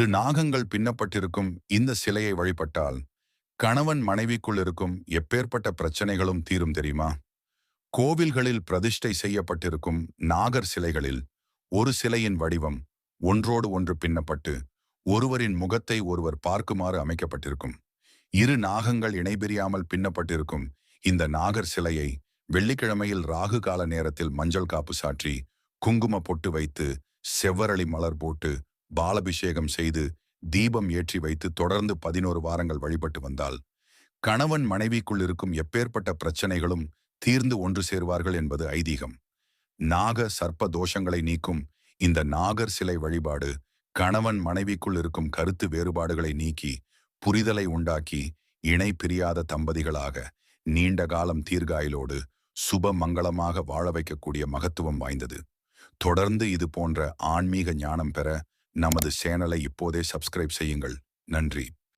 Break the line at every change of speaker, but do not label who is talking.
இரு நாகங்கள் பின்னப்பட்டிருக்கும் இந்த சிலையை வழிபட்டால் கணவன் மனைவிக்குள் இருக்கும் எப்பேற்பட்ட பிரச்சனைகளும் தீரும் தெரியுமா? கோவில்களில் பிரதிஷ்டை செய்யப்பட்டிருக்கும் நாகர் சிலைகளில் ஒரு சிலையின் வடிவம் ஒன்றோடு ஒன்று பின்னப்பட்டு ஒருவரின் முகத்தை ஒருவர் பார்க்குமாறு அமைக்கப்பட்டிருக்கும். இரு நாகங்கள் இணைபிரியாமல் பின்னப்பட்டிருக்கும் இந்த நாகர் சிலையை வெள்ளிக்கிழமையில் ராகு கால நேரத்தில் மஞ்சள் காப்பு சாற்றி குங்கும பொட்டு வைத்து செவ்வரளி மலர் போட்டு பாலபிஷேகம் செய்து தீபம் ஏற்றி வைத்து தொடர்ந்து பதினோரு வாரங்கள் வழிபட்டு வந்தால் கணவன் மனைவிக்குள் இருக்கும் எப்பேற்பட்ட பிரச்சனைகளும் தீர்ந்து ஒன்று சேர்வார்கள் என்பது ஐதீகம். நாக சர்ப்ப தோஷங்களை நீக்கும் இந்த நாகர் சிலை வழிபாடு கணவன் மனைவிக்குள் இருக்கும் கருத்து வேறுபாடுகளை நீக்கி புரிதலை உண்டாக்கி இணை பிரியாத தம்பதிகளாக நீண்ட காலம் தீர்காயிலோடு சுப மங்களமாக வாழ வைக்கக்கூடிய மகத்துவம் வாய்ந்தது. தொடர்ந்து இது போன்ற ஆன்மீக ஞானம் பெற நமது சேனலை இப்போதே சப்ஸ்கிரைப் செய்யுங்கள். நன்றி.